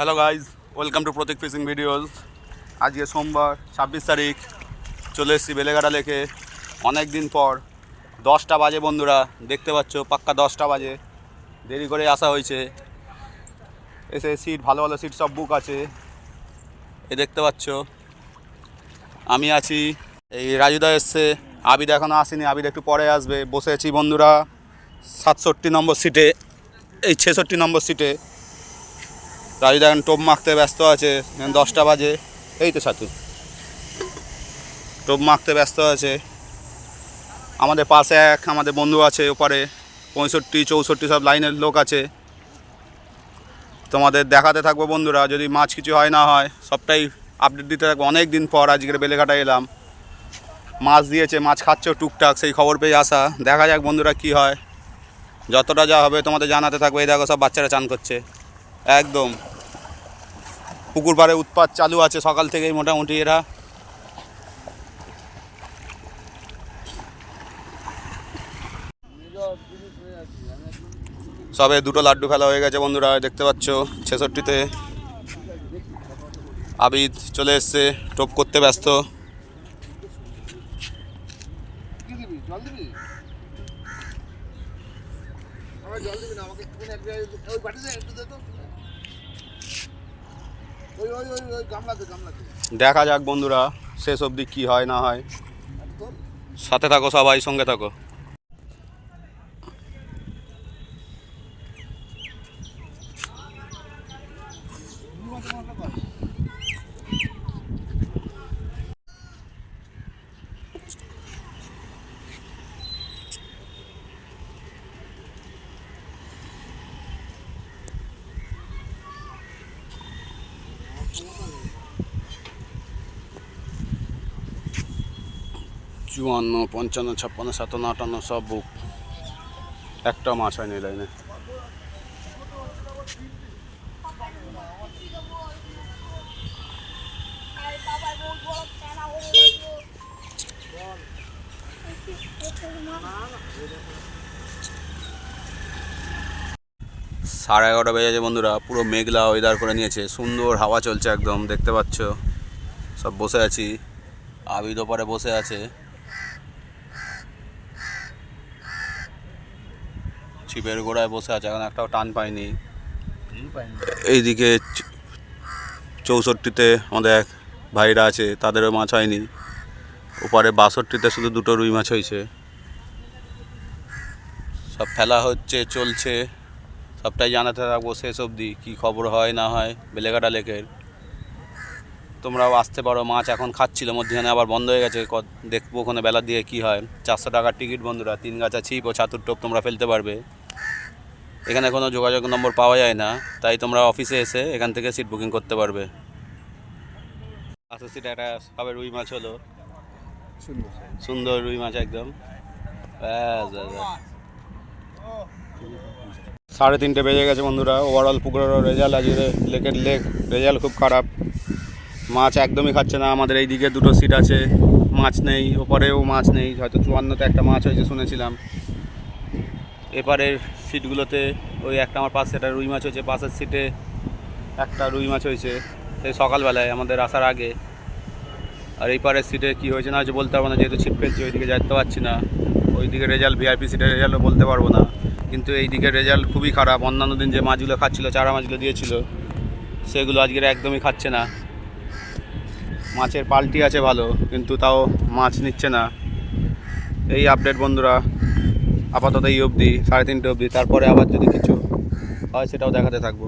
Hello guys welcome to Pratik fishing videos আজকে সোমবার, ছাব্বিশ তারিখ, চলে এসেছি বেলেঘাটা লেকে। অনেক দিন পর, দশটা বাজে বন্ধুরা, দেখতে পাচ্ছ, পাক্কা দশটা বাজে। দেরি করে আসা হয়েছে। এসে সিট ভালো ভালো সিট সব বুক আছে। এ দেখতে পাচ্ছ, আমি আছি। এই রাজুদা এসছে। আবিদ এখনও আসেনি, আবিদ একটু পরে আসবে। বসে আছি বন্ধুরা, সাতষট্টি নম্বর সিটে এই ছেষট্টি নম্বর সিটে রাজুদা এখন টোপ মাখতে ব্যস্ত আছে দশটা বাজে। এই তো সাথু টোপ মাখতে ব্যস্ত আছে। আমাদের পাশে এক, আমাদের বন্ধু আছে ওপারে, পঁয়ষট্টি, চৌষট্টি সব লাইনের লোক আছে। তোমাদের দেখাতে থাকব বন্ধুরা, যদি মাছ কিছু হয় না হয়, সবটাই আপডেট দিতে থাকব। অনেক দিন পর আজকের বেলেঘাটা এলাম। মাছ দিয়েছে, মাছ খাচ্ছ টুকটাক, সেই খবর পেয়ে আসা। দেখা যাক বন্ধুরা কি হয়। যতটা যা হবে তোমাদের জানাতে থাকবে। এই দেখো সব বাচ্চারা চান করছে। একদম। পুকুর পাড়ে উৎপাত চালু আছে সকাল থেকেই মোটামুটি এরা। সবে দুটো লাড্ডু খেলা হয়ে গেছে বন্ধুরা, দেখতে পাচ্ছ ছেষট্টিতে। আবিদ চলে এসছে, টোপ করতে ব্যস্ত। আমাকে একটু দেখা যাক বন্ধুরা শেষ অব্দি কি হয় না হয়। সাথে থাকো সবাই সঙ্গে থাকো। চুয়ান্ন পঞ্চান্ন, ছাপ্পান্ন, সাতান্ন, আটান্ন, সব বুক একটা মাছ হয়নি লাইনে সাড়ে এগারোটা বেজে গেছে বন্ধুরা, পুরো মেঘলা ওয়েদার করে নিয়েছে, সুন্দর হাওয়া চলছে একদম, দেখতে পাচ্ছ। সব বসে আছি, আবিদ ওপারে বসে আছে। ছিপের গোড়ায় বসে আছে এখন একটাও টান পায়নি এইদিকে চৌষট্টিতে আমাদের এক ভাইরা আছে তাদেরও মাছ হয়নি। ওপারে বাষট্টিতে শুধু দুটো রুই মাছ হয়েছে। সব ফেলা হচ্ছে চলছে। সবটাই জানাতে থাকব শেষ অবধি কী খবর হয় না হয় বেলেঘাটা লেকের। তোমরাও আসতে পারো মাছ এখন খাচ্ছিল মধ্যখানে আবার বন্ধ হয়ে গেছে ক- দেখব ওখানে বেলা দিয়ে কি হয়। চারশো টাকার টিকিট বন্ধুরা তিন গাছা ছিপ ও ছাতুর টোপ তোমরা ফেলতে পারবে। এখানে কোনো যোগাযোগ নম্বর পাওয়া যায় না, তাই তোমরা অফিসে এসে এখান থেকে সিট বুকিং করতে পারবে। পাশের সিটে একটা সবে রুই মাছ হলো। সুন্দর রুই মাছ একদম। সাড়ে তিনটে বেজে গেছে বন্ধুরা। ওভারঅল পুকুরের রেজাল্ট আজকে লেকের লেক রেজাল্ট খুব খারাপ। মাছ একদমই খাচ্ছে না, আমাদের এই দিকে দুটো সিট আছে। মাছ নেই, ওপরেও মাছ নেই। হয়তো চুয়ান্নতে একটা মাছ হয়েছে শুনেছিলাম। এপারের সিটগুলোতে ওই একটা আমার পাশে একটা রুই মাছ হয়েছে, পাশের সিটে একটা রুই মাছ হয়েছে। সেই সকালবেলায় আমাদের আসার আগে। আর এই পারের সিটে কী হয়েছে না হয়েছে বলতে পারব না, যেহেতু ছিপ ফেলছি, ওইদিকে যেতে পারছি না। ওইদিকে রেজাল্ট, ভিআইপি সিটের রেজাল্টও বলতে পারব না। কিন্তু এই দিকের রেজাল্ট খুবই খারাপ। অন্যান্য দিন যে মাছগুলো খাচ্ছিলো, চারা মাছগুলো দিয়েছিল, সেগুলো আজকের একদমই খাচ্ছে না। মাছের পাল্টি আছে ভালো, কিন্তু তাও মাছ নিচ্ছে না। এই আপডেট বন্ধুরা। আপাতত এই অবধি সাড়ে তিনটে অবধি। তারপরে আবার যদি কিছু হয় সেটাও দেখাতে থাকব।